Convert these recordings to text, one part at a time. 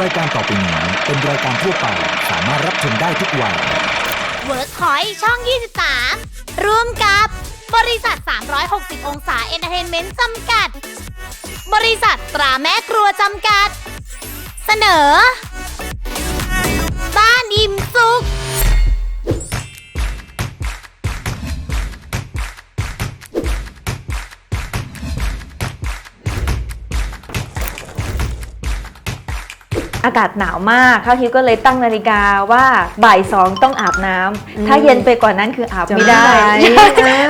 รายการต่อไปนี้เป็นรายการทั่วไปสามารถรับชมได้ทุกวัย เวิร์กพอยช่อง 23 ร่วมกับบริษัท 360 องศาเอนเตอร์เทนเมนต์จำกัด บริษัทตราแม่ครัวจำกัด เสนอ บ้านอิ่มสุข อากาศหนาวมากข้าวทิพย์ก็เลยตั้งนาฬิกาว่าบ่ายสองต้องอาบน้ำถ้าเย็นไปกว่านั้นคืออาบไม่ได้ ถ้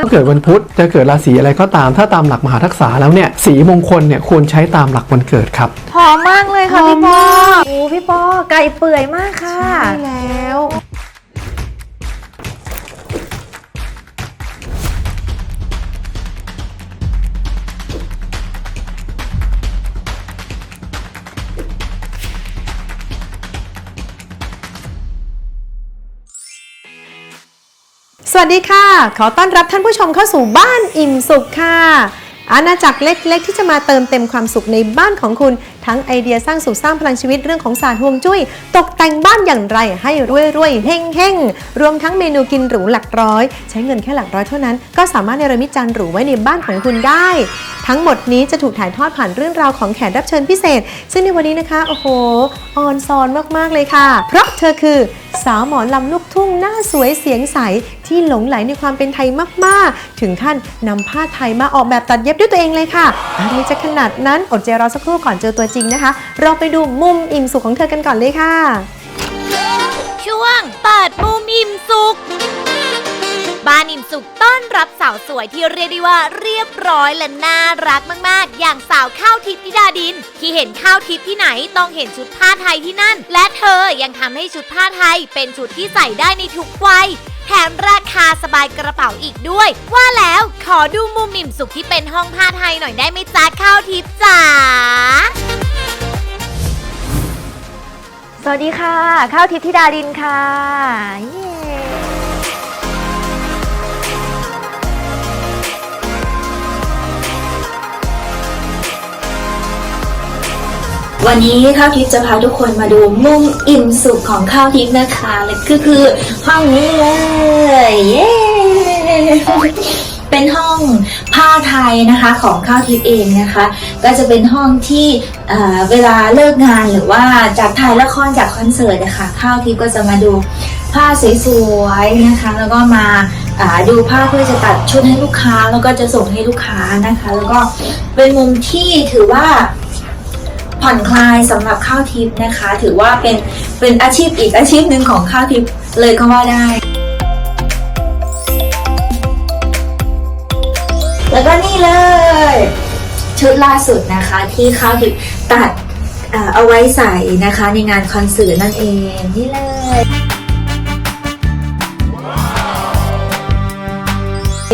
าเกิดวันพุธจะเกิดราศีอะไรก็ตาม ถ้าตามหลักมหาทักษะแล้วเนี่ยสีมงคลเนี่ยควรใช้ตามหลักวันเกิดครับ หอมมากเลยค่ะหอพี่มปอมากโอ้พี่ปอไก่เปื่อยมากค่ะ ใช่แล้ว วัสดีค่ะ ขอต้อนรับท่านผู้ชมเข้าสู่บ้านอิ่มสุขค่ะ อาณาจักรเล็กๆ ที่จะมาเติมเต็มความสุขในบ้านของคุณทั้งไอเดียสร้างสุขสร้างพลังชีวิตเรื่องของศาสตร์ฮวงจุ้ย ตกแต่งบ้านอย่างไรให้รวยรวยๆเฮงเฮงรวมทั้งเมนูกินหรูหลักร้อย ใช้เงินแค่หลักร้อยเท่านั้น ก็สามารถเนรมิตจานหรูไว้ในบ้านของคุณได้ ทั้งหมดนี้จะถูกถ่ายทอดผ่านเรื่องราวของแขกรับเชิญพิเศษ ซึ่งในวันนี้นะคะโอ้โหออนซอนมากๆเลยค่ะ เพราะเธอคือสาวหมอลำลูกทุ่งหน้าสวยเสียงใส ที่หลงไหลในความเป็นไทยมากๆ ถึงขั้นนำผ้าไทยมาออกแบบตัดเย็บด้วยตัวเองเลยค่ะอะไรจะขนาดนั้นอดใจรอสักครู่ก่อนเจอตัวจริงนะคะ เราไปดูมุมอิ่มสุขของเธอกันก่อนเลยค่ะ ช่วงเปิดมุมอิ่มสุขบ้านอิ่มสุขต้อนรับสาวสวยที่เรียกได้ว่าเรียบร้อยและน่ารักมาก ๆ อย่างสาวข้าวทิพย์ธิดาดิน ที่เห็นข้าวทิพย์ที่ไหนต้องเห็นชุดผ้าไทยที่นั่น และเธอยังทำให้ชุดผ้าไทยเป็นชุดที่ใส่ได้ในทุกวัย แถมราคาสบายกระเป๋าอีกด้วย ว่าแล้วขอดูมุมมิ่มสุขที่เป็นห้องผ้าไทยหน่อยได้ไหมจ้าข้าวทิพย์จ๋าสวัสดีค่ะ ข้าวทิพย์ธิดาดินค่ะเย้ วันนี้ข้าวทิพย์จะพาทุกคนมาดูมุมอิ่มสุขของข้าวทิพย์นะคะและก็คือห้องนี้เลยเย้เป็นห้องผ้าไทยนะคะของข้าวทิพย์เองนะคะ ก็จะเป็นห้องที่เเวลาเลิกงานหรือว่าจากถ่ายละครจากคอนเสิร์ตนะคะข้าวทิพย์ก็จะมาดูผ้าสวยๆนะคะ แล้วก็มาดูผ้าเพื่อจะตัดชุดให้ลูกค้าแล้วก็จะส่งให้ลูกค้านะคะ แล้วก็เป็นมุมที่ถือว่า ผ่อนคลายสำหรับข้าวทิพย์นะคะ ถือว่าเป็นเป็นอาชีพอีกอาชีพหนึ่งของข้าวทิพย์เลยก็ว่าได้ แล้วก็นี่เลย ชุดล่าสุดนะคะที่ข้าวทิพย์ตัดเอ่อเอาไว้ใส่นะคะในงานคอนเสิร์ตนั่นเองนี่เลย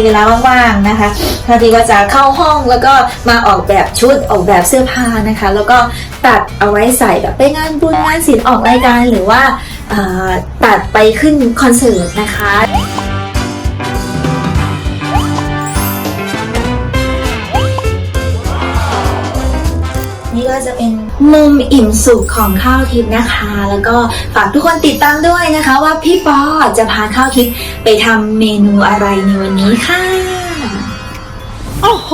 เวลาว่างๆนะคะพอดีก็จะเข้าห้องแล้วก็มาออกแบบชุดออกแบบเสื้อผ้านะคะ แล้วก็ตัดเอาไว้ใส่แบบไปงานบุญงานศิลป์ออกรายการหรือว่าเอ่อตัดไปขึ้นคอนเสิร์ตนะคะ นี่ก็จะเป็นมุมอิ่มสุขของข้าวทิพย์นะคะ แล้วก็ฝากทุกคนติดตามด้วยนะคะ ว่าพี่ปอจะพาข้าวทิพย์ไปทำเมนูอะไรในวันนี้ค่ะโอ้โห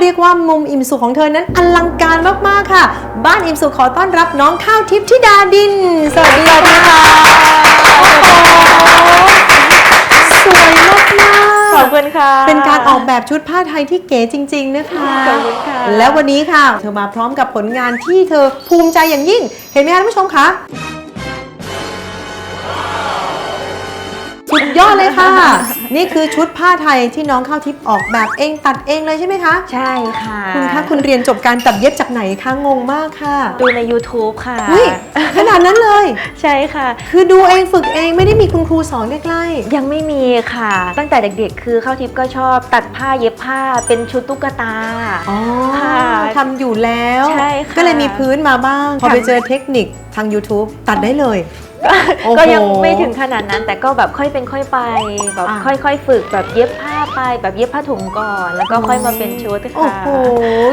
เรียกว่ามุมอิ่มสุขของเธอนั้นอลังการมากๆค่ะ บ้านอิ่มสุขขอต้อนรับน้องข้าวทิพย์ธิดาดิน สวัสดีค่ะโอ้โหสวยมากๆขอบคุณค่ะ เป็นการออกแบบชุดผ้าไทยที่เก๋จริง ๆ นะคะ ขอบคุณค่ะ และวันนี้ค่ะ เธอมาพร้อมกับผลงานที่เธอภูมิใจอย่างยิ่ง เห็นไหมคะท่านผู้ชมคะ สุดยอดเลยค่ะ นี่คือชุดผ้าไทยที่น้องข้าวทิพย์ออกแบบเองตัดเองเลยใช่ไหมคะ ใช่ค่ะ คุณคะคุณเรียนจบการตัดเย็บจากไหนคะงงมากค่ะดูใน YouTube ค่ะอุ้ยขนาดนั้นเลย ใช่ค่ะ คือดูเองฝึกเองไม่ได้มีคุณครูสอนใกล้ยังไม่มีค่ะ ตั้งแต่เด็กๆ คือข้าวทิพย์ก็ชอบตัดผ้าเย็บผ้าเป็นชุดตุ๊กตาๆอ๋อค่ะทำอยู่แล้วใช่ค่ะก็เลยมีพื้นมาบ้าง พอไปเจอเทคนิคทาง YouTube ตัดได้เลย โอ้โหก็ยังไม่ถึงขนาดนั้น แต่ก็แบบค่อยเป็นค่อยไปแบบอะ ค่อยๆ ฝึกแบบเย็บผ้าผ้าไปแบบเย็บผ้าถุงก่อน แล้วก็ค่อยมาเป็นชุดโอ้ค่ะ โห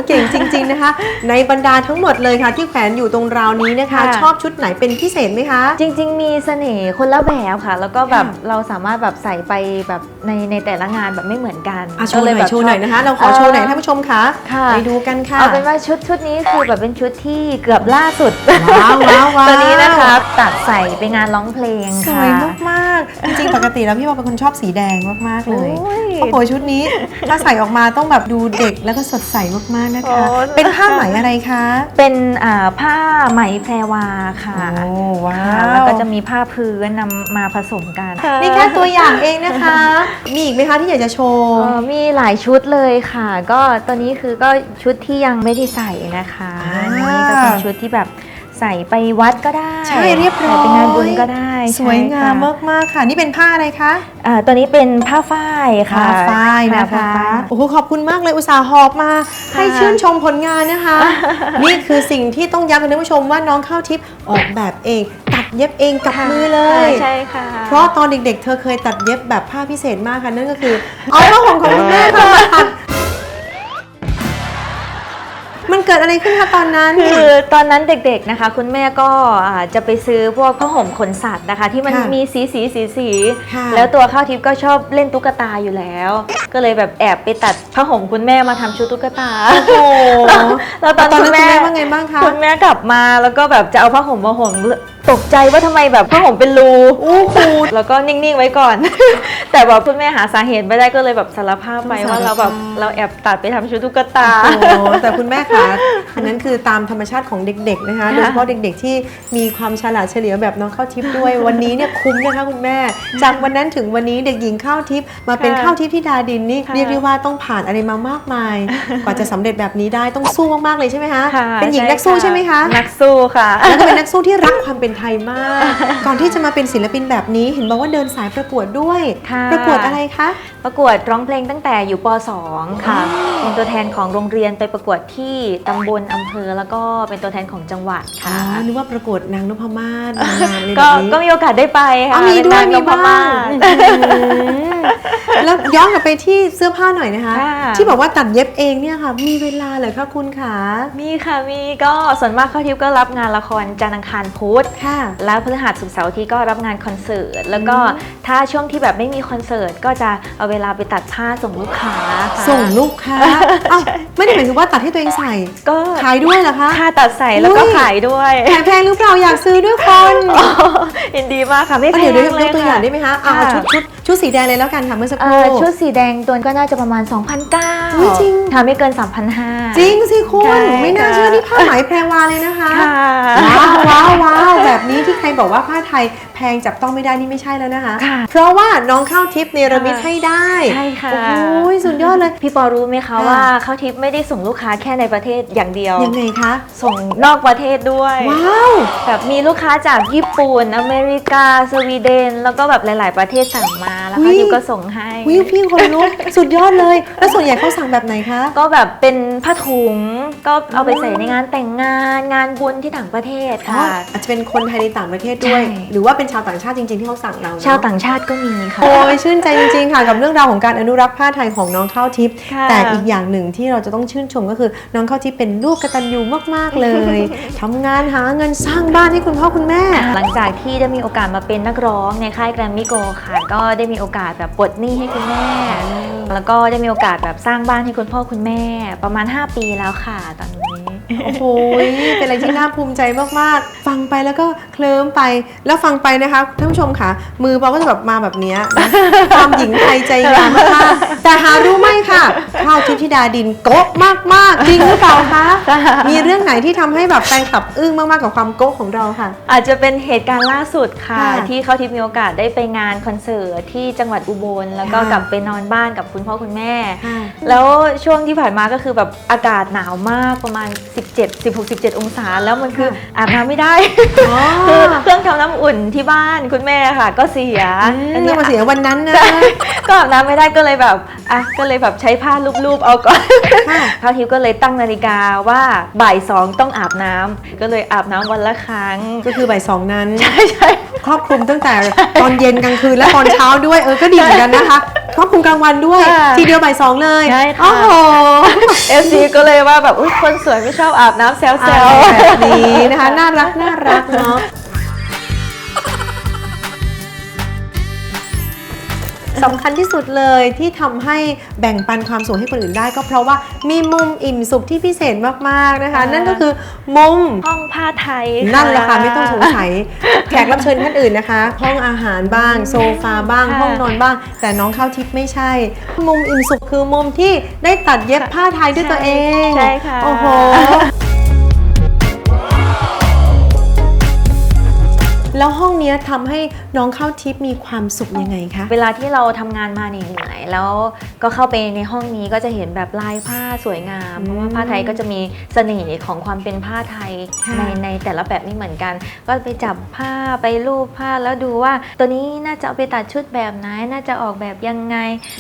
เก่งจริง ๆนะคะ ในบรรดาทั้งหมดเลยค่ะ ที่แขวนอยู่ตรงราวนี้นะคะ ค่ะ ชอบชุดไหนเป็นพิเศษไหมคะ จริง ๆ มีเสน่ห์คนละแบบค่ะ แล้วก็แบบค่ะ เราสามารถแบบใส่ไปแบบในในแต่ละงานแบบไม่เหมือนกันอะโชว์หน่อยก็เลแบบ โชว์หน่อยนะคะ เราขอเโชว์หน่อยท่านผู้ชมคะค่ะ ไปดูกันค่ะ เอาเป็นว่าชุดชุดนี้คือแบบเป็นชุดที่เกือบล่าสุดว้าวว้าวว้าว ตัวนี้นะคะตัดใส่ไปงานร้องเพลงสค่ะ วยมากๆ จริงๆ ปกติแล้วพี่บอลเป็นคนชอบสีแดงมากๆเลยโอ้ยโอ้โหชุดนี้ถ้าใส่ออกมาต้องแบบดูเด็กแล้วก็สดใสมากๆนะคะ โอ้เป็นผ้าไหมอะไรคะเป็นอ่าผ้าไหมแพรวาค่ะโอ้ว้าค่ะวแล้วก็จะมีผ้าพื้นนำมาผสมกันนี่แค่ตัวอย่างเองนะคะ มีอีกไหมคะที่อยากจะโชว์ เอ่อมีหลายชุดเลยค่ะ ก็ตัวนี้คือก็ชุดที่ยังไม่ได้ใส่นะคะอ่าอันนี่ก็เป็นชุดที่แบบ ใส่ไปวัดก็ได้ใช่เรียบร้อย ใส่ไปงานบุญก็ได้สวยงามใช่ค่ะมากๆค่ะ นี่เป็นผ้าอะไรคะอ่าตัวนี้เป็นผ้าฝ้ายค่ะ ผ้าฝ้ายนะผ้าคะฝ้ายโอ้โหขอบคุณมากเลยอุตส่าห์หอบมา ให้ชื่นชมผลงานนะคะ นี่คือสิ่งที่ต้องย้ำกับท่านผู้ชมว่าน้องข้าวทิพย์ออกแบบเอง ตัดเย็บเองกับมือเลย ใช่ค่ะ เพราะตอนเด็กๆ เธอเคยตัดเย็บแบบผ้าพิเศษมากค่ะนั่นก็คือเอาผ้าห่มของคุณแม่เข้ามาตัด มันเกิดอะไรขึ้นคะตอนนั้น คือตอนนั้นเด็กๆนะคะ คุณแม่ก็อ่าจะไปซื้อพวกผ้าห่มขนสัตว์นะคะ ที่มันค่ะมีสีสีสีสีค่ะ แล้วตัวข้าวทิพย์ก็ชอบเล่นตุ๊กตาอยู่แล้ว ก็เลยแบบแอบไปตัดผ้าห่มคุณแม่มาทำชุดตุ๊กตา โอ้โหแล้วตอนตอนคุนั้นณคุณแม่แม่ว่าไงบ้างคะ คุณแม่กลับมาแล้วก็แบบจะเอาผ้าห่มมาห่ม ตกใจว่าทำไมแบบผ้าห่มเป็นรูโอ้โหแล้วก็นิ่งๆไว้ก่อน แต่แบบคุณแม่หาสาเหตุไม่ได้ก็เลยแบบสารภาพไปว่าเราแบบเราแอบตัดไปทำชุดตุ๊กตา โอ้โหแต่คุณแม่คะอันนั้นคือตามธรรมชาติของเด็ก ๆ นะคะ โดยเฉพาะเด็ก ๆ ที่มีความฉลาดเฉลียวแบบน้องข้าวทิพย์ด้วย วันนี้เนี่ยคุ้มนะคะคุณแม่ จากวันนั้นถึงวันนี้เด็กหญิงข้าวทิพย์มาเป็นค่ะข้าวทิพย์ที่ดาดินนี่ค่ะเรียกได้ว่าต้องผ่านอะไรมามากมาย กว่าจะสำเร็จแบบนี้ได้ต้องสู้มากๆเลยใช่ไหมคะ ค่ะเป็นหญิงนักสู้ใช่ไหมคะ นักสู้ค่ะ แล้วก็เป็นนักสู้ที่รักความเป็นไทยมาก ก่อนที่จะมาเป็นศิลปินแบบนี้ เห็นบอกว่าเดินสายประกวดด้วย ค่ะประกวดอะไรคะ ประกวดร้องเพลงตั้งแต่อยู่ป .2 ค่ะ เป็นตัวแทนของโรงเรียนไปประกวดที่ตำบลอำเภอแล้วก็เป็นตัวแทนของจังหวัดอ๋อค่ะนึกว่าประกวดนางนพมาศนางงามอะไรแบก็บนี้ก็มีโอกาสได้ไปค่ะอ๋อมีด้วย เป็นนมีงนพบ้างศอื้อหือแล้วย้อนกลับไปที่เสื้อผ้าหน่อยนะคะ ค่ะ ที่บอกว่าตัดเย็บเองเนี่ยค่ะ มีเวลาเหรอคะคุณขามีค่ะมีก็ส่วนมากข้าวทิพย์ก็รับงานละครจันทร์อังคารพุธค่ะแล้วพฤหัสศุกร์เสาร์อาที่ก็รับงานคอนเสิร์ต แล้วก็ถ้าช่วงที่แบบไม่มีคอนเสิร์ตก็จะเอาเวลาไปตัดผ้าส่งลูกค้าค่ะ ส่งลูกค้าเอ้าไม่ได้หมายถึงว่าตัดให้ตัวเองใส่ ก็ขายด้วยเหรอคะ ค่าตัดใส่แล้วก็อุ๊ย ขายด้วยขายแพงหรือเปล่าอยากซื้อด้วยคนยินดีมากค่ะไม่แพเดี๋งยวเดี๋ยวเลยกตัวอย่างได้ไหมคะเอาค่ะชุดชุดชุดสีแดงเลยแล้วกันค่ะเมื่อสักคเอ่รู่ อชุดสีแดงตัวก็น่าจะประมาณ2,900อุ๊ยจริง ค่ะไม่เกิน 3,500 จริงสิคุณใช่ไม่น่าค่ะเชื่อนี่ผ้าไหมแพรวาเลยนะคะ ค่ะ ว้าวว้าวว้าวแบแบบนี้ที่ใครบอกว่าผ้าไทยแพงจับต้องไม่ได้นี่ไม่ใช่แล้วนะคะ ค่ะเพราะว่าน้องข้าวทิพย์เนรมิตให้ได้ใช่ค่ะ โอ้ยสุดยอดเลย พี่ปอรู้ไหมคะค่ะ ว่าข้าวทิพย์ไม่ได้ส่งลูกค้าแค่ในประเทศอย่างเดียว ยังไงคะ ส่งนอกประเทศด้วย ว้าว แบบมีลูกค้าจากญี่ปุ่น อเมริกา สวีเดน แล้วก็แบบหลาย ๆ ประเทศสั่งมา แล้วอุ๊ข้าวย ทิพย์ก็ส่งให้ วิวพี่คนลุกสุดยอดเลย แล้วส่วนใหญ่เขาสั่งแบบไหนคะ ก็แบบเป็นผ้าถุง ก็เอาไปใส่ในงานแต่งงาน งานบุญที่ต่างประเทศอ๋อค่ะ อาจจะเป็นคนไทยในต่างประเทศด้วย ใช่ หรือว่าเป็นชาวต่างชาติจริง ๆที่เขาสั่งเราเนอะชาวต่างชาติก็มีค่ะ โอ้ยชื่นใจจริง ๆ ค่ะ กับเรื่องราวของการอนุรักษ์ผ้าไทยของน้องข้าวทิพย์ค่ะ แต่อีกอย่างหนึ่งที่เราจะต้องชื่นชมก็คือ น้องข้าวทิพย์เป็นลูกกตัญญูมากๆเลยทำงานหาเงินสร้างบ้านให้คุณพ่อคุณแม่ หลังจากที่ได้มีโอกาสมาเป็นนักร้องในค่ายแกรมมี่โกค่ะ ก็ได้มีโอกาสแบบปลดหนี้ให้คุณแม่ แล้วก็ได้มีโอกาสแบบสร้างบ้านให้คุณพ่อคุณแม่ ประมาณ 5 ปีแล้วค่ะตอนนี้ โอ้โหเป็นอะไรที่น่าภูมิใจมากๆ ฟังไปแล้วก็เคลิ้มไป แล้วฟังไปนะคะท่านผู้ชมค่ะ มือเบาก็จะแบบมาแบบเนี้ยนะความหญิงไทยใจงามมากๆแต่หารู้ไหมค่ะข้าวทิพย์ธิดาดินโก๊ะมากๆจริงหรือเปล่าคะมีเรื่องไหนที่ทำให้แบบแฟนคลับอึ้งมากๆกับความโก๊ะของเราค่ะ อาจจะเป็นเหตุการณ์ล่าสุดค่ะค่ะที่เขาทิพย์มีโอกาสได้ไปงานคอนเสิร์ตที่จังหวัดอุบลแล้วก็ค่ะกลับไปนอนบ้านกับคุณพ่อคุณแม่ค่ะแล้วช่วงที่ผ่านมาก็คือแบบอากาศหนาวมากประมาณ17 16 17 องศา แล้วมันคืออาบน้ำไม่ได้อ๋อคือเครื่องทำน้ำอุ่นที่บ้านคุณแม่ค่ะ ก็เสียอืมอันเรื่นี้องมาเสียวันนั้นนะก็อาบน้ำไม่ได้ก็เลยแบบอะก็เลยแบบใช้ผ้าลูบๆเอาก่อนค่ะข้าวทิพย์ก็เลยตั้งนาฬิกาว่าบ่ายสองต้องอาบน้ำก็เลยอาบน้ำวันละครั้ง ก็คือบ่ายสองนั้นใช่ใช่ครอบคลุมตั้งแต่ตอนเย็นกลางคืนและตอนเช้าด้วยเออก็ดีเหมือนกันนะคะครอบคลุมกลางวันด้วยค่ะทีเดียวบ่ายสองเลยใช่ค่ะโอ้โหเอฟซีก็เลยว่าแบบอุ๊ยคนสวยไม่ชอบอาบน้ำแซวอะไรๆแบบนี้นะคะ น่ารักน่ารักเนาะ สำคัญที่สุดเลยที่ทำให้แบ่งปันความสุขให้คนอื่นได้ ก็เพราะว่ามีมุมอิ่มสุขที่พิเศษมากๆนะคะ นั่นก็คือมุมห้องผ้าไทยนั่นแหละค่ะไม่ต้องสงสัยแขกรับเชิญท่านอื่นนะคะ ห้องอาหารบ้าง โซฟาบ้างค่ะห้องนอนบ้าง แต่น้องข้าวทิพย์ไม่ใช่ มุมอิ่มสุขคือมุมที่ได้ตัดเย็บผ้าไทยด้วยตัวเองใช่ค่ะโอ้โห แล้วห้องเนี้ยทำให้น้องข้าวทิพย์มีความสุขยังไงคะ เวลาที่เราทำงานมาเหนื่อยๆแล้วก็เข้าไปในห้องนี้ก็จะเห็นแบบลายผ้าสวยงามเพราะว่าผ้าไทยก็จะมีเสน่ห์ของความเป็นผ้าไทยค่ะ ในในแต่ละแบบไม่เหมือนกัน ก็ไปจับผ้าไปรูปผ้าแล้วดูว่า ตัวนี้น่าจะเอาไปตัดชุดแบบไหนน่าจะออกแบบยังไง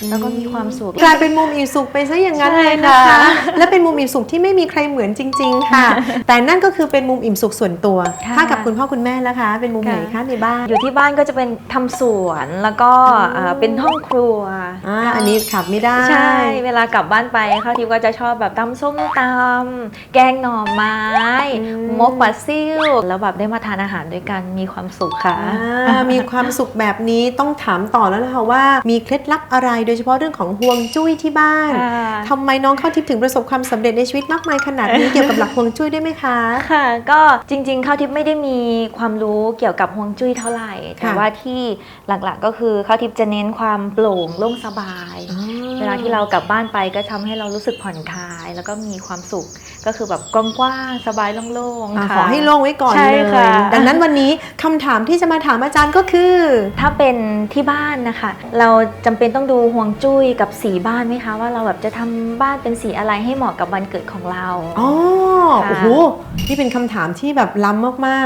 แล้วก็มีความสุข กลายเป็นมุมอิ่มสุขไปซะอย่างนั้นใช่เลยนะคะค่ะและเป็นมุมอิ่มสุขที่ไม่มีใครเหมือนจริง ๆ ค่ะ แต่นั่นก็คือเป็นมุมอิ่มสุขส่วนตัว ค่ะ ถ้ากับคุณพ่อคุณแม่นะคะ เป็นมุมไหนคะในบ้าน อยู่ที่บ้านก็จะเป็นทำสวนแล้วก็อ่าเป็นห้องครัวอ่าอันนี้ขับไม่ได้ ใช่ เวลากลับบ้านไปข้าวทิพย์ก็จะชอบแบบตำส้มตำแกงหน่อไม้อืมมกปลาซิ่วแล้วแบบได้มาทานอาหารด้วยกันมีความสุขค่ะอ่ามีความสุขแบบนี้ต้องถามต่อแล้วนะคะว่ามีเคล็ดลับอะไรโดยเฉพาะเรื่องของห่วงจุ้ยที่บ้านค่ะทำไมน้องเข้าทิพย์ถึงประสบความสำเร็จในชีวิตมากมายขนาดนี้เกี่ยวกับหลักห่วงจุ้ยได้ไหมคะค่ะ ก็จริงๆข้าวทิพย์ไม่ได้มีความรู้เกี่ยวกับฮวงจุ้ยเท่าไหร่ แต่ว่าที่หลักๆก็คือข้าวทิพย์จะเน้นความโปร่งโล่งสบาย เวลาที่เรากลับบ้านไปก็ทำให้เรารู้สึกผ่อนคลาย แล้วก็มีความสุขก็คือแบบกว้างๆสบายโล่งอ่าๆค่ะขอให้โล่งไว้ก่อนใช่เลยค่ะดังนั้นวันนี้คำถามที่จะมาถามอาจารย์ก็คือ ถ้าเป็นที่บ้านนะคะ เราจำเป็นต้องดูห่วงจุ้ยกับสีบ้านไหมคะ ว่าเราแบบจะทำบ้านเป็นสีอะไรให้เหมาะกับวันเกิดของเราอ๋อค่ะโอ้โหนี่เป็นคำถามที่แบบล้ำมาก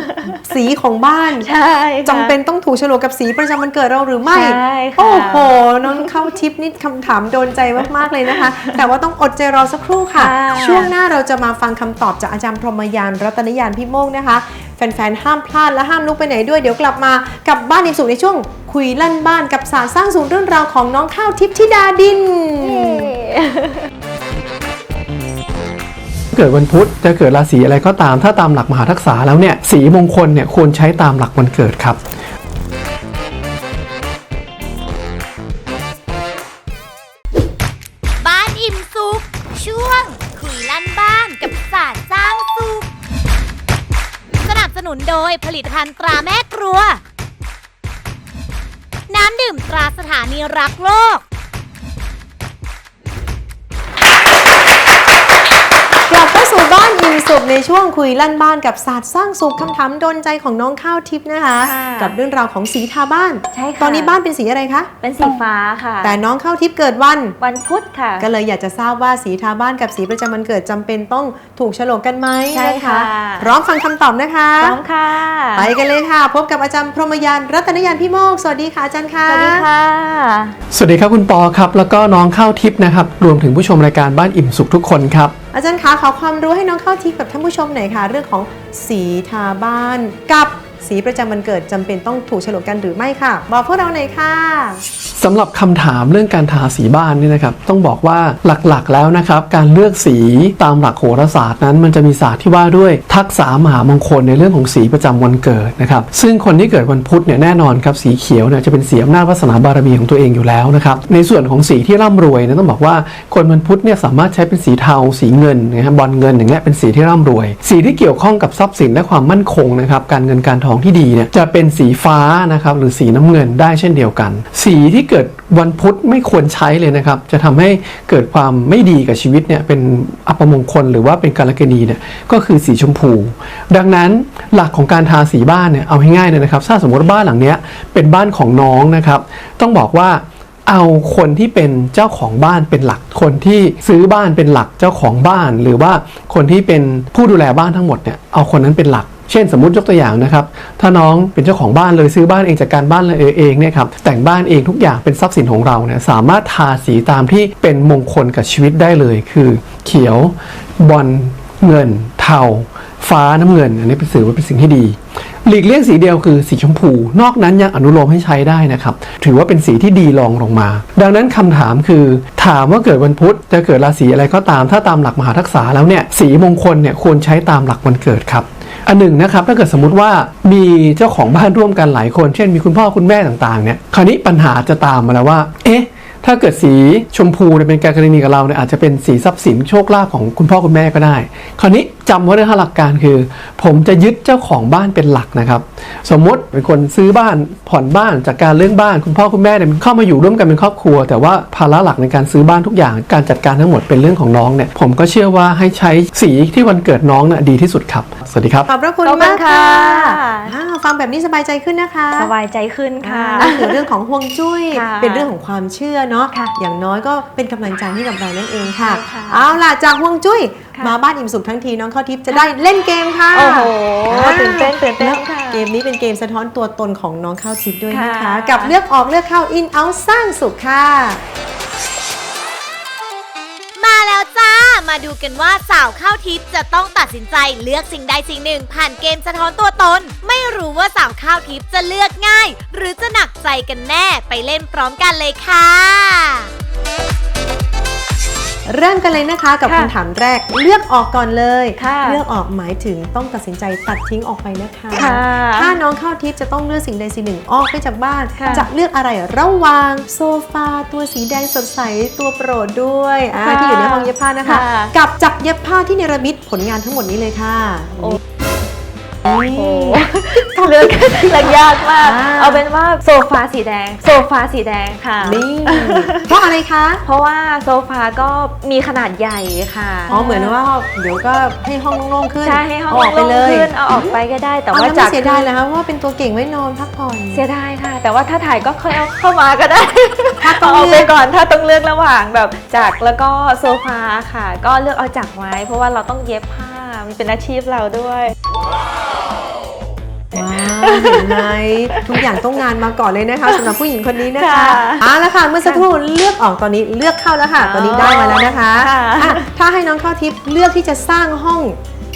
ๆ สีของบ้านใช่ค่ะจำเป็นต้องถูกโฉลกกับสีประจำวันเกิดเราหรือไม่ใช่ค่ะโอ้โหน้องเข้าทิปนี่คำถามโดนใจมากๆเลยนะคะ แต่ว่าต้องอดใจรอสักครู่ค่ะค่ะ ช่วงหน้าเราจะมาฟังคำตอบจากอาจารย์พรหมยานรัตนยานพี่โมกนะคะแฟนๆ ห้ามพลาดและห้ามลุกไปไหนด้วย เดี๋ยวกลับมากับบ้านอิมสุขในช่วงคุยลั่นบ้านกับสารสร้างศูนย์เรื่องราวของน้องข้าวทิพย์ธิดาดิน เกิดวันพุธจะเกิดราศีอะไรก็ตาม ถ้าตามหลักมหาทักษะแล้วเนี่ยสีมงคลเนี่ยควรใช้ตามหลักวันเกิดครับบ้านอิ่มสุขช่วง คุยลั่นบ้านกับศาสตร์สร้างสุขสนับสนุนโดยผลิตภัณฑ์ตราแม่ครัว น้ำดื่มตราสถานีรักโลกก บเข้าสู่บ้านอิ่มสุขในช่วงคุยลั่นบ้านกับศาสตร์สร้างสุขคำถามโดนใจของน้องข้าวทิพย์นะคะ ค่ะกับเรื่องราวของสีทาบ้าน ใช่ค่ะ ตอนนี้บ้านเป็นสีอะไรคะ เป็นสีฟ้าค่ะ แต่น้องข้าวทิพย์เกิดวัน วันพุธค่ะ ก็เลยอยากจะทราบว่าสีทาบ้านกับสีประจำวันเกิดจำเป็นต้องถูกโฉลกกันไหมใช่นค่ะพร้อมฟังคำตอบนะคะ พร้อมค่ะไปกันเลยค่ะ พบกับอาจารย์พรหมยานรัตนยานพี่โมก สวัสดีค่ะอาจารย์ค่ะ สวัสดีค่ะ สวัสดีครับคุณปอครับแล้วก็น้องข้าวทิพย์นะครับรวมถึงผู้ชมรายการบ้านอิ่มสุขทุกคนครับ อาจารย์คะขอความรู้ให้น้องเข้าทีกับท่านผู้ชมหน่อยค่ะ เรื่องของสีทาบ้านกับ สีประจำวันเกิดจำเป็นต้องถูกฉลกกันหรือไม่ค่ะ บอกพวกเราหน่อยค่ะสำหรับคำถามเรื่องการทาสีบ้านนี่นะครับ ต้องบอกว่าหลักๆแล้วนะครับ การเลือกสีตามหลักโหราศาสตร์นั้น มันจะมีศาสตร์ที่ว่าด้วยทักษะมหามงคลในเรื่องของสีประจำวันเกิดนะครับ ซึ่งคนที่เกิดวันพุธเนี่ยแน่นอนครับสีเขียวเนี่ยจะเป็นสีอำนาจวาสนาบารมีของตัวเองอยู่แล้วนะครับในส่วนของสีที่ร่ำรวยเนี่ยต้องบอกว่าคนวันพุธเนี่ยสามารถใช้เป็นสีเทา สีเงินนะครับบอลเงินอย่างเงี้ยเป็นสีที่ร่ำรวย สีที่เกี่ยวข้องกับทรัพย์สินและความมั่นคงนะครับการเงินการทองที่ดีเนี่ยจะเป็นสีฟ้านะครับหรือสีน้ำเงินได้เช่นเดียวกัน สีที่เกิดวันพุธไม่ควรใช้เลยนะครับ จะทำให้เกิดความไม่ดีกับชีวิตเนี่ยเป็นอัปมงคลหรือว่าเป็นการกณีเนี่ยก็คือสีชมพู ดังนั้นหลักของการทาสีบ้านเนี่ยเอาให้ง่ายเลยนะครับ ถ้าสมมติว่าบ้านหลังเนี้ยเป็นบ้านของน้องนะครับ ต้องบอกว่าเอาคนที่เป็นเจ้าของบ้านเป็นหลัก คนที่ซื้อบ้านเป็นหลักเจ้าของบ้าน หรือว่าคนที่เป็นผู้ดูแลบ้านทั้งหมดเนี่ยเอาคนนั้นเป็นหลัก เช่นสมมติยกตัวอย่างนะครับ ถ้าน้องเป็นเจ้าของบ้านเลยซื้อบ้านเองจัดการบ้านเลยเองเนี่ยครับแต่งบ้านเองทุกอย่างเป็นทรัพย์สินของเราเนี่ยสามารถทาสีตามที่เป็นมงคลกับชีวิตได้เลย คือเขียวบอลเงิน เทาฟ้าน้ำเงิน อันนี้เป็นสื่อว่าเป็นสิ่งที่ดี หลีกเลี่ยงสีเดียวคือสีชมพู นอกนั้นยังอนุโลมให้ใช้ได้นะครับ ถือว่าเป็นสีที่ดีรองลงมา ดังนั้นคำถามคือ ถามว่าเกิดวันพุธจะเกิดราศีอะไรก็ตาม ถ้าตามหลักมหาทักษะแล้วเนี่ยสีมงคลเนี่ยควรใช้ตามหลักวันเกิดครับ อันหนึ่งนะครับถ้าเกิดสมมติว่ามีเจ้าของบ้านร่วมกันหลายคน เช่นมีคุณพ่อคุณแม่ต่างๆเนี่ยคราวนี้ปัญหาจะตามมาแล้วว่า เอ๊ะถ้าเกิดสีชมพูเนี่ยเป็นการกรณีกับเราเนี่ยอาจจะเป็นสีทรัพย์สินโชคลาภของคุณพ่อคุณแม่ก็ได้ คราวนี้ จำไว้ด้วยหลักการคือ ผมจะยึดเจ้าของบ้านเป็นหลักนะครับ สมมติเป็นคนซื้อบ้านผ่อนบ้านจากการเรื่องบ้าน คุณพ่อคุณแม่เนี่ยเข้ามาอยู่ร่วมกันเป็นครอบครัว แต่ว่าภาระหลักในการซื้อบ้านทุกอย่าง การจัดการทั้งหมดเป็นเรื่องของน้องเนี่ยผมก็เชื่อว่าให้ใช้สีที่วันเกิดน้องน่ะดีที่สุดครับ สวัสดีครับขอบพระคุณขอบคุณมากค่ะค่ะอ่าฟังแบบนี้สบายใจขึ้นนะคะสบายใจขึ้นค่ะนั่นคือเรื่องของห่วงจุ้ย ค่ะเป็นเรื่องของความเชื่อเนาะค่ะอย่างน้อยก็เป็นกำลังใจให้กับเรานั่นเองค่ะใช่ค่ะ เอาล่ะจากห่วงจุ้ยค่ะ มาบ้านอิ่มสุขทั้งทีน้องข้าวทิพย์จะได้เล่นเกมค่ะโอ้โหอ่าตื่นเต้นตื่นเต้นแล้วค่ะเกมนี้เป็นเกมสะท้อนตัวตนของน้องข้าวทิพย์ด้วยนะคะค่ะกับเลือกออกเลือกเข้าอินเอาสร้างสุขค่ะ มาแล้วจ้า มาดูกันว่าสาวข้าวทิพย์จะต้องตัดสินใจเลือกสิ่งใดสิ่งหนึ่ง ผ่านเกมสะท้อนตัวตน ไม่รู้ว่าสาวข้าวทิพย์จะเลือกง่าย หรือจะหนักใจกันแน่ไปเล่นพร้อมกันเลยค่ะ เริ่มกันเลยนะคะกับค่ะคำถามแรกเลือกออกก่อนเลย ค่ะเลือกออกหมายถึงต้องตัดสินใจตัดทิ้งออกไปนะคะ ค่ะถ้าน้องข้าวทิพย์จะต้องเลือกสิ่งใดสิ่งหนึ่งออกไปจากบ้าน ค่ะจะเลือกอะไรระหว่างโซฟาตัวสีแดงสดใสตัวโปรดด้วยอ่าค่ะที่อยู่ในห้องเย็บผ้านะคะ ค่ะ กับจักรเย็บผ้าที่เนรมิตผลงานทั้งหมดนี้เลยค่ะ โอ้นี่ โอ้เลือกเลือกยากมากอ่าเอาเป็นว่าโซฟาสีแดง โซฟาสีแดงค่ะ นี่เพราะอะไรคะ เพราะว่าโซฟาก็มีขนาดใหญ่ค่ะ อ๋อเหมือนว่าเดี๋ยวก็ให้ห้องโล่งๆขึ้น ใช่ให้ห้องเาออกไปโล่งเลยขึ้นเอาออกไปก็ได้ แต่เอาว่าแล้วจาไม่กเสียดายเหรอคะว่าเป็นตัวเก่งไว้นอนพักผ่อน เสียดายค่ะ แต่ว่าถ้าถ่ายก็ค่อยเอาเข้ามาก็ได้ ถ้าต้องเอาเลืไปอกก่อน ถ้าต้องเลือกระหว่างแบบจากแล้วก็โซฟาค่ะ ก็เลือกเอาจากไว้ เพราะว่าเราต้องเย็บผ้ามันเป็นอาชีพเราด้วย ว้าวเห็นไหมทุกอย่างต้องงานมาก่อนเลยนะคะสำหรับผู้หญิงคนนี้นะคะค่ะเอาละค่ะเมื่อสักครู่เลือกออกตอนนี้เลือกเข้าแล้วค่ะ ตอนนี้ได้มาแล้วนะคะค่ะ อะถ้าให้น้องข้าวทิพย์เลือกที่จะสร้างห้อง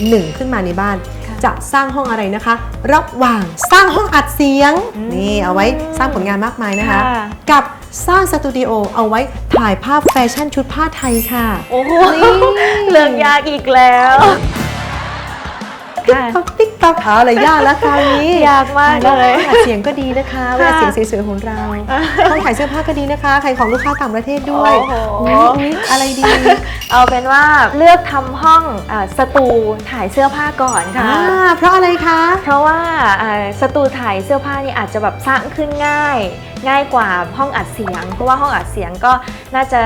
หนึ่งขึ้นมาในบ้านค่ะจะสร้างห้องอะไรนะคะ ระหว่างสร้างห้องอัดเสียงอืมนี่เอาไว้สร้างผลงานมากมายนะคะค่ะกับสร้างสตูดิโอเอาไว้ถ่ายภาพแฟชั่นชุดผ้าไทยค่ะ โอ้โหนี่ เรื่องยากอีกแล้ว ค่ะต๊อกติ๊กต๊อกเอาอะไรยากแล้วคราวนี้ยากมากเลยห้องอัดเสียงก็ดีนะคะเวลาเสียงสวยๆของเราห้องขายเสื้อผ้าก็ดีนะคะขายของลูกค้าต่างประเทศด้วยโอ้โหอุ๊ยอุ๊ยอะไรดี เอาเป็นว่าเลือกทำห้องอาสตูถ่ายเสื้อผ้าก่อนค่ะอ่าเพราะอะไรคะ เพราะว่าอ่าสตูถ่ายเสื้อผ้านี่อาจจะแบบสร้างขึ้นง่าย ง่ายกว่าห้องอัดเสียง เพราะว่าห้องอัดเสียงก็น่าจะ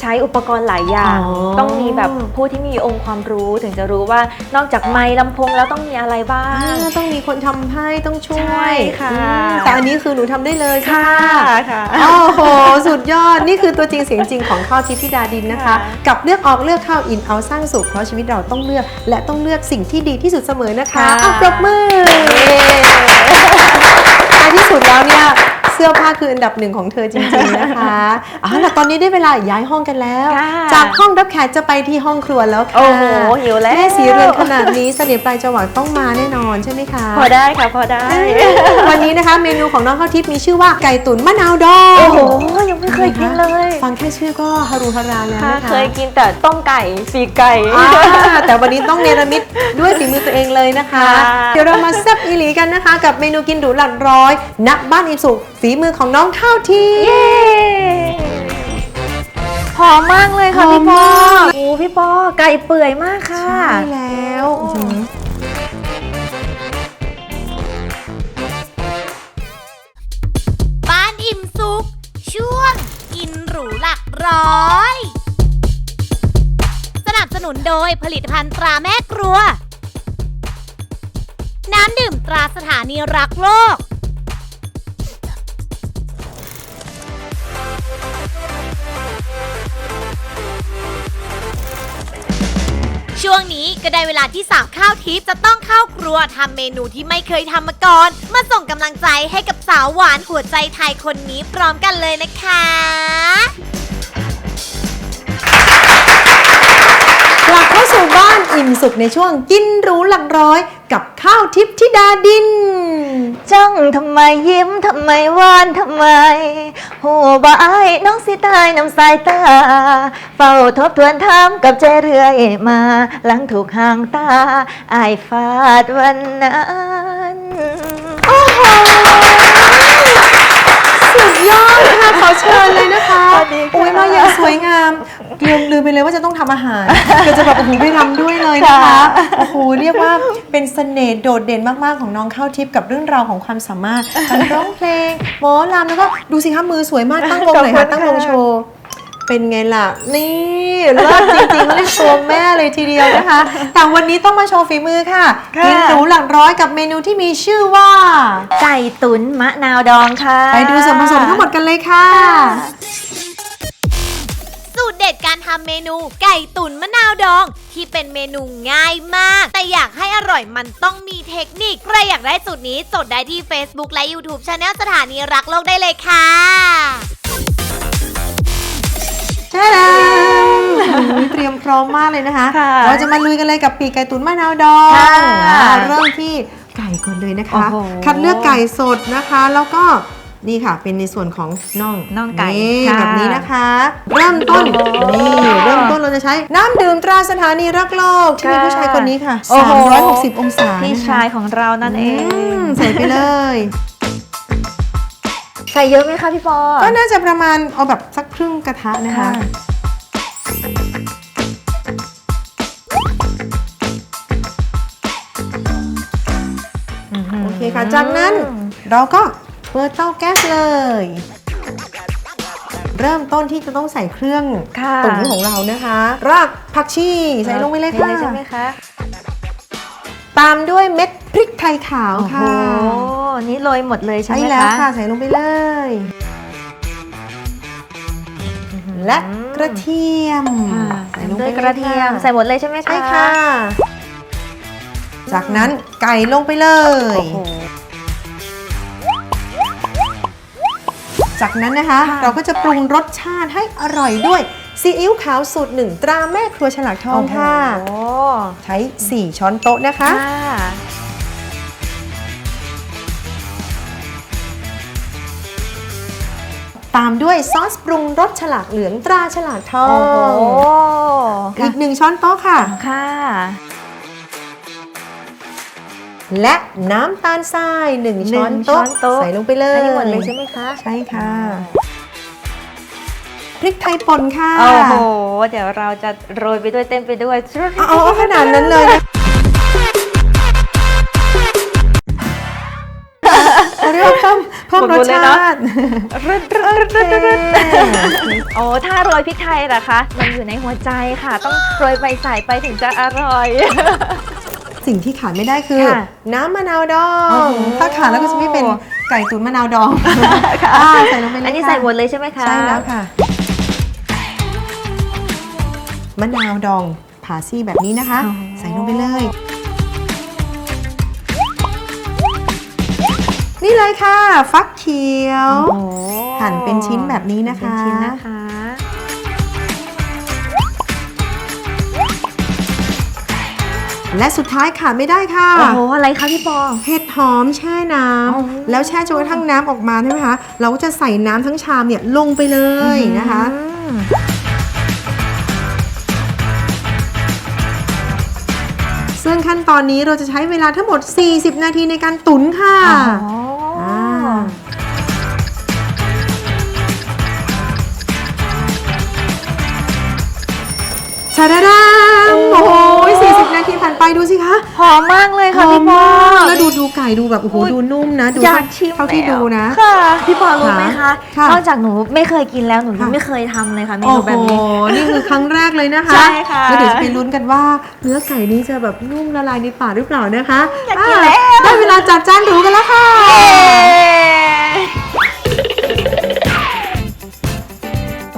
ใช้อุปกรณ์หลายอย่าง อ๋อ ต้องมีแบบผู้ที่มีองค์ความรู้ถึงจะรู้ว่านอกจากไมค์ลำโพงแล้วต้องมีอะไรบ้าอ่าง ต้องมีคนทำให้ต้องช่วยใช่ค่ะอืมแต่อันนี้คือหนูทำได้เลยค่ะค่ะโอ้โห สุดยอด นี่คือตัวจริงเสียงจริงของข้าวทิพย์ธิดาดินนะคะ ค่ะ กับเลือกออกเลือกเข้าอินเอาสร้างสุขเพราะชีวิตเราต้องเลือก และต้องเลือกสิ่งที่ดีที่สุดเสมอนะคะค่ะอะปรบมือในที่สุดแล้วเนี่ยเสื้อผ้าคืออันดับหนึ่งของเธอจริงๆนะคะเอาล่ะตอนนี้ได้เวลาย้ายห้องกันแล้ว ค่ะจากห้องรับแขกจะไปที่ห้องครัวแล้วค่ะโอ้โหหิวแล้ว แม่สีเรือนขนาดนี้เสน่ห์ปลายจวักต้องมาแน่นอนใช่ไหมคะ พอได้ค่ะพอได้ วันนี้นะคะเมนูของน้องข้าวทิพย์มีชื่อว่าไก่ตุ๋นมะนาวดองโอ้โหยังไม่เคยกินเลยฟังแค่ชื่อก็ฮารุฮาราแล้วค่ะนะคะเคยกินแต่ต้มไก่ปีกไก่ อ่าแต่วันนี้ต้องเนรมิตด้วยฝีมือตัวเองเลยนะคะ ค่ะ เดี๋ยวเรามาแซ่บอีหลีกันนะคะ กับเมนูกินหรูหลักร้อยณบ้านอิมสุขฝีมือของน้องข้าวทิพย์เย้หอมมากเลยค่ะหอพี่มปอมากโอ้พี่ปอไก่เปื่อยมากค่ะ ใช่แล้วอื้อหือบ้านอิ่มสุขช่วงกินหรูหลักร้อย สนับสนุนโดยผลิตภัณฑ์ตราแม่ครัว น้ำดื่มตราสถานีรักโลก ช่วงนี้ก็ได้เวลาที่สาวข้าวทิพย์จะต้องเข้าครัวทำเมนูที่ไม่เคยทำมาก่อน มาส่งกำลังใจให้กับสาวหวานหัวใจไทยคนนี้พร้อมกันเลยนะคะกลับเข้าสู่บ้านอิ่มสุขในช่วงกินรู้หลักร้อย กับข้าวทิพย์ธิดาดิน จ้องทำไมยิ้มทำไมหวานทำไมหัวบายน้องสิตายน้ำสายตา เฝ้าทบทวนทำกับใจเรื่อยมา หลังถูกห่างตาอายฟาดวันนั้น ยอดค่ะขอเชิญเลยนะคะสวัสดีค่ะโอ้ยมาอย่างสวยงามลืมลืมไปเลยว่าจะต้องทำอาหารเดี๋ยวจะแบบโอ้โหไปทำด้วยเลยนะคะค่ะโอ้โหเรียกว่าเป็นเสน่ห์โดดเด่นมากๆของน้องข้าวทิพย์กับเรื่องราวของความสามารถการร้องเพลงหมอลำแล้วก็ดูสิคะมือสวยมากตั้งวงหน่อยค่ะตั้งวงโชว์ เป็นไงล่ะ นี่เลิศจริงๆเขาเรียกตัวแม่เลยทีเดียวนะคะ แต่วันนี้ต้องมาโชว์ฝีมือค่ะค่ะ กินหรูหลักร้อยกับเมนูที่มีชื่อว่า ไก่ตุ๋นมะนาวดองค่ะ ไปดูส่วนผสมทั้งหมดกันเลยค่ะ สูตรเด็ดการทำเมนูไก่ตุ๋นมะนาวดอง ที่เป็นเมนูง่ายมาก แต่อยากให้อร่อยมันต้องมีเทคนิค ใครอยากได้สูตรนี้จดได้ที่ Facebook และ YouTube Channel สถานีรักโลกได้เลยค่ะ ใช่แล้วเตรียมพร้อมมากเลยนะคะ ค่ะเราจะมาลุยกันเลยกับปีกไก่ตุ๋นมะนาวดองค่ะอ่าเริ่มที่ไก่ก่อนเลยนะคะ โอ้โหคัดเลือกไก่สดนะคะ แล้วก็นี่ค่ะ เป็นในส่วนของน่องน่องไก่นี่ค่ะ แบบนี้นะคะ เริ่มต้นโอ้โหนี่เริ่มต้นเราจะใช้น้ำดื่มตราสถานีรักโลกที่มีค่ะผู้ชายคนนี้ค่ะ โอ้โห360 องศาพี่นะคะ ชายของเรานั่นเออืงมใส่ไปเลย ใส่เยอะไหมคะพี่ปอ ก็น่าจะประมาณเอาแบบสักครึ่งกระทะนะคะ ค่ะ โอเคค่ะ จากนั้นเราก็เปิดเตาแก๊สเลย เริ่มต้นที่จะต้องใส่เครื่องค่ะตุ๋นของเรานะคะ รากผักชีใส่ลงไปเลยใส่ค่ะ ใช่ไหมคะ ตามด้วยเม็ด พริกไทยขาวโอ้โหค่ะนี่โรยหมดเลยใช่ใช่ไหมแล้วคะค่ะ ใส่ลงไปเลย และกระเทียมค่ะใส่ลงด้ไปวยกระเทียมลค่ใส่หมดเลยใช่ไหมคะใช่ค่ะ จากนั้นไก่ลงไปเลย โอ้โห จากนั้นนะคะ ค่ะ เราก็จะปรุงรสชาติให้อร่อยด้วยซีอิ๊วขาวสูตรหนึ่งตราแม่ครัวฉลากทองค่ะ โอ้ใช้ 4 ช้อนโต๊ะนะคะ ค่ะ ตามด้วยซอสปรุงรสฉลากเหลืองตราฉลากทอโอ้โหงอีกหนึ่งช้อนโต๊ะค่ะ ค่ะ และน้ำตาลทราย1หนึ่งช้อนช้โต๊ะอนโต๊ะ ใส่ลงไปเลยอันนี้หมดเลยใช่ไหมคะ ใช่ค่ะพริกไทยป่นค่ะโอ้โห เดี๋ยวเราจะโรยไปด้วยเต้นไปด้วย เอาเอาเอาขนาดนั้นเลยนะ มเพิ่มรสชาติรึดรึดรึดรึดรึดโอ้ถ้าโรยพริกไทยล่ะคะ มันอยู่ในหัวใจค่ะ ต้องโรยไปใส่ไปถึงจะอร่อย สิ่งที่ขาดไม่ได้คือค่ะน้ำมะนาวดอโอ้งโหถ้าขาดแล้วก็จะไม่เป็นไก่ตุ๋นมะนาวดองอ่าใส่ลงไปเลยอันนี้ค่ะใส่หมดเลยใช่ไหมคะใช่แล้วค่ะมะนาวดองผ่าซี่แบบนี้นะคะอ๋อใส่ลงไปเลย นี่เลยค่ะ ฟักเขียว โอ้โหหั่นเป็นชิ้นแบบนี้นะคะ เป็นชิ้นนะคะ และสุดท้ายขาดไม่ได้ค่ะ โอ้โห อะไรคะพี่ปอ เห็ดหอมแช่น้อ๋อำแล้วแช่จนกระทั่งน้ำออกมาใช่ไหมคะ เราก็จะใส่น้ำทั้งชามเนี่ยลงไปเลยนะคะ อืม ขั้นตอนนี้เราจะใช้เวลาทั้งหมด 40 นาทีในการตุ๋นค่ะอ๋ออ่าชาดาดา ไปดูสิคะหอมมากเลยค่ะพี่ปอแล้วดูดูไก่ดูแบบโอ้โหอุ๊ยดูนุ่มนะดูอยากชิมเท่าที่แล้วดูนะค่ะพี่ปอรู้ไหมคะค่ะนอกจากหนูไม่เคยกินแล้วหนูยังค่ะไม่เคยทำเลยค่ะเมโอ้นูโหแบบนี้นี่คือครั้งแรกเลยนะคะใช่ค่ะแล้วเดี๋ยวจะไปลุ้นกันว่า เนื้อไก่นี้จะแบบนุ่มละลายในปากหรือเปล่านะคะอยากกินแล้วอะได้เวลาจัดจานหรูกันแล้วค่ะ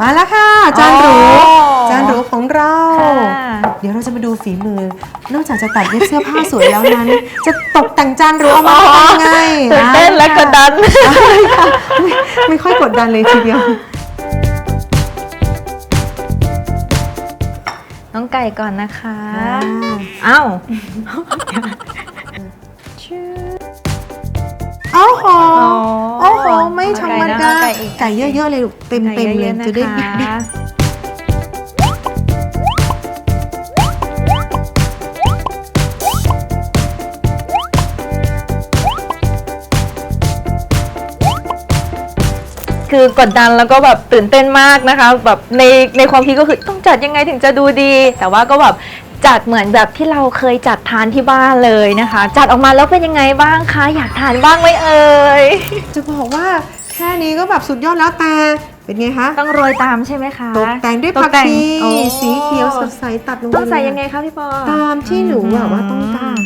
มาแล้วค่ะจานหรู โอ้ จานหรูของ เราค่ะเดี๋ยวเราจะมาดูฝีมือ นอกจากจะตัดเย็บเสื้อผ้าสวยแล้วนั้น จะตกแต่งจานหรือเอามาทำยังไงตื่นเต้นและกดดัน ไม่ไม่ค่อยกดดันเลยทีเดียว น้องไก่ก่อนนะคะอ่าอ้าวโอ้โหอ๋อโอ้โห ไม่ธรรมดา ไก่อีกไก่เยอะๆเลยลูกเต็มเต็มๆเลย จะได้บิ๊กบิ๊ คือกดดันแล้วก็แบบตื่นเต้นมากนะคะแบบในในความคิดก็คือต้องจัดยังไงถึงจะดูดี แต่ว่าก็แบบจัดเหมือนแบบที่เราเคยจัดทานที่บ้านเลยนะคะ จัดออกมาแล้วเป็นยังไงบ้างคะอยากทานบ้างไหมเอ่ยจะบอกว่าแค่นี้ก็แบบสุดยอดแล้วแต่เป็นไงคะต้องโรยตามใช่ไหมคะตกแต่งด้วยตผักกแต่งชีโอ้สีเขียวสดใสตัดลงไปต้องใส่เลยังไงคะพี่ปอตามที่หนูแบบว่าต้องการ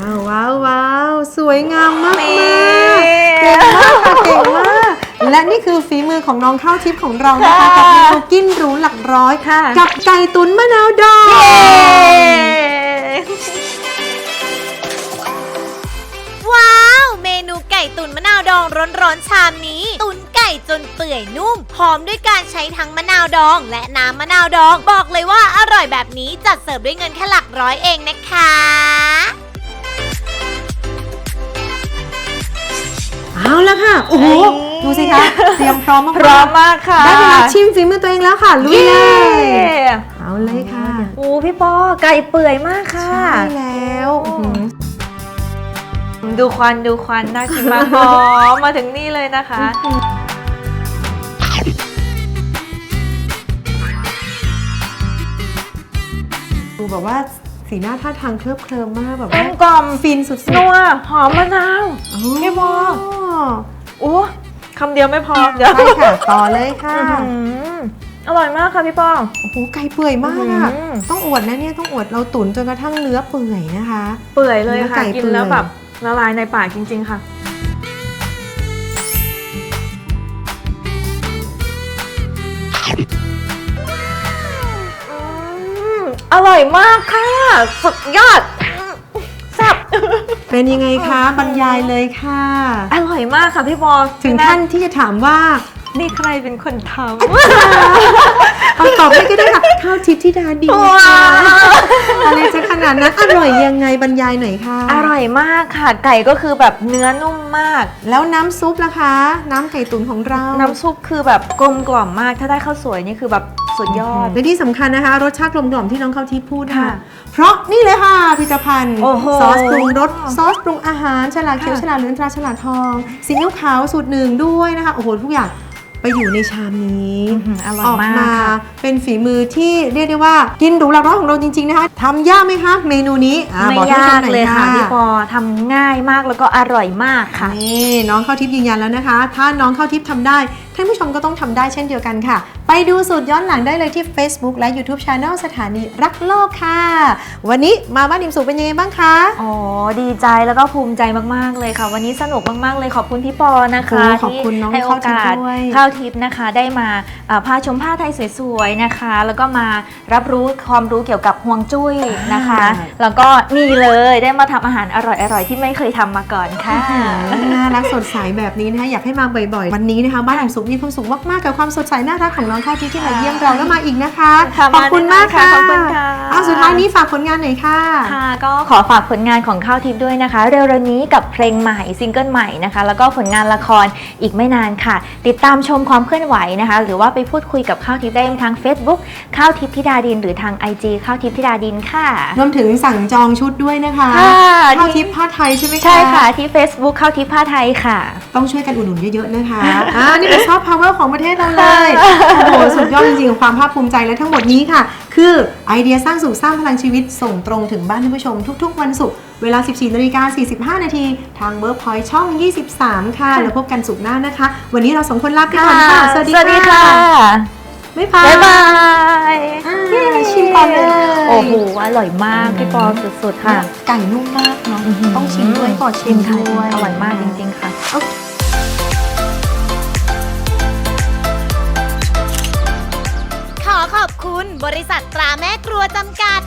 ว้าวว้าวว้าวสวยงามมากนี่ ๆเก่งมากค่ะเก่งมาก และนี่คือฝีมือของน้องข้าวทิพย์ของเรานะคะ กับเมนูกินหรูหลักร้อยค่ะ กับไก่ตุ๋นมะนาวดองเย้ว้าว เมนูไก่ตุ๋นมะนาวดองร้อนๆชามนี้ ตุ๋นไก่จนเปื่อยนุ่มพร้อมด้วยการใช้ทั้งมะนาวดอง และน้ำมะนาวดอง บอกเลยว่าอร่อยแบบนี้จัดเสิร์ฟด้วยเงินแค่หลักร้อยเองนะคะ เอาละค่ะ โอ้โห ดูสิคะเตรียมพร้อมมากๆพร้อมมากค่ะได้เวลาชิมฝีมือตัวเองแล้วค่ะลุยเลยเย้เอาเลยค่ะ โอ้พี่ปอไก่เปื่อยมากค่ะ ใช่แล้วอื้อหือดูควันดูควันน่ากินมากหอมมาถึงนี่เลยนะคะดูแบบว่า สีหน้าท่าทางเคลิบเคลิมมากแบบกลว่ามกล่อมฟินสุดๆนัวหอมมะนาวพี่บอโอ้คำเดียวไม่พอเดี๋ยวใช่ค่ะต่อเลยค่ะ อื้อหืออร่อยมากค่ะพี่ปอโอ้โหไก่เปื่อยมากอะอื้อหือต้องอวดนะเนี่ยต้องอวดเราตุ๋นจนกระทั่งเนื้อเปื่อยนะคะ เปื่อยเลยเนื้อค่ะ ไก่กินเปื่อยแล้วแบบละลายในปากจริง ๆ ค่ะ อร่อยมากค่ะ สุดยอดแซ่บเป็นยังไงคะ บรรยายเลยค่ะ อร่อยมากค่ะพี่บอถึงท่านที่จะถามว่านี่ใครเป็นคนทเอาตอบให้ก็ได้ค่ะข้าวทิพย์ที่ดาดีำว้าค่ะวอะไรจะขนาดนั้นอร่อยยังไงบรรยายหน่อยค่ะ อร่อยมากค่ะไก่ก็คือแบบเนื้อนุ่มมาก แล้วน้ำซุปล่ะคะ น้ำไก่ตุ๋นของเรา น้ำซุปคือแบบกลมกล่อมมาก ถ้าได้ข้าวสวยนี่คือแบบ สุดยอดและที่สำคัญนะคะ รสชาติกลมกล่อมที่น้องข้าวทิพย์พูดค่ะค่ะ เพราะนี่เลยค่ะผลิตภัณฑ์โอ้โหซอสปรุงรสซอสปรุงอาหารฉลากเขียวค่ะ ฉลากเหลืองตราฉลากทองซีอิ๊วขาวสูตรหนึ่งด้วยนะคะโอ้โหทุกอย่างไปอยู่ในชามนี้ อื้อหืออร่อยออกมากมาค่ะ เป็นฝีมือที่เรียกได้ว่ากินหรูหลักร้อยของเราจริง ๆ นะคะทำยากไหมคะ เมนูนี้อะไม่บอกท่นยาผู้ชกหน่อเลยค่ะพี่ปอทำง่ายมากแล้วก็อร่อยมากค่ะ นี่น้องข้าวทิพย์ยืนยันแล้วนะคะ ถ้าน้องข้าวทิพย์ทำได้ ท่านผู้ชมก็ต้องทำได้เช่นเดียวกันค่ะ ไปดูสูตรย้อนหลังได้เลยที่ Facebook และ YouTube Channel สถานีรักโลกค่ะ วันนี้มาบ้านดิมสุเป็นยังไงบ้างคะ อ๋อ ดีใจแล้วก็ภูมิใจมาก ๆ เลยค่ะ วันนี้สนุกมาก ๆ เลยขอบคุณพี่ปอนะคะขอบคุณน้องที่ให้โอกาสข้าวทิพย์ด้วยข้าวทิพย์นะคะ ได้มาเอ่อพาชมผ้าไทยสวยๆนะคะ แล้วก็มารับรู้ความรู้เกี่ยวกับห่วงจุ้ยนะคะ แล้วก็นี่เลยได้มาทำอาหารอร่อยๆที่ไม่เคยทำมาก่อนค่ะน่ารักสดใสแบบนี้นะคะอยากให้มาบ่อยๆ วันนี้นะคะบ้านดิมสุมีความสุขมากๆกับความสดใสน่ารักของน้องข้าวทิพย์ที่มาเยี่ยมเราแล้วมาอีกนะคะค่ะขอบคุณมากค่ะมาแน่นอนค่ะขอบคุณค่ะเอาสุดท้ายนี้ฝากผลงานหน่อยค่ะค่ะ ก็ขอฝากผลงานของข้าวทิพย์ด้วยนะคะ เร็วๆนี้กับเพลงใหม่ซิงเกิลใหม่นะคะ แล้วก็ผลงานละครอีกไม่นานค่ะ ติดตามชมความเคลื่อนไหวนะคะ หรือว่าไปพูดคุยกับข้าวทิพย์ได้ทาง Facebook ข้าวทิพย์ธิดาดิน หรือทาง IG ข้าวทิพย์ธิดาดินค่ะรวมถึงสั่งจองชุดด้วยนะคะค่ะข้าวทิพย์ผ้าไทยใช่ไหมคะใช่ค่ะที่ Facebook ข้าวทิพย์ผ้าไทยค่ะ ต้องช่วยกันอุดหนุนเยอะๆนะคะอ่านี่เป็นซอฟต์พาวเวอร์ของประเทศเราเลยโอ้โหสุดยอดจริงๆของความภาคภูมิใจและทั้งหมดนี้ค่ะ คือไอเดียสร้างสุขสร้างพลังชีวิตส่งตรงถึงบ้านท่านผู้ชมทุกๆ วันศุกร์เวลา 14นาฬิกา45 นาที ทางเวิร์กพอยช่อง 23 ค่ะ แล้วพบกันสุขหน้านะคะ วันนี้เราสองคนลาไปก่อนค่ะ สวัสดีสวัสดีค่ะบ๊ายบายบ๊ายบายอ่าชิมก่อนเลยโอ้โหอร่อยมากพี่ปอสุดๆค่ะ ไก่นุ่มมากเนาะต้องชิมด้วยก่อนชิมค่ะด้วยอร่อยมากจริงๆค่ะ ขอบคุณบริษัทตราแม่ครัวจำกัด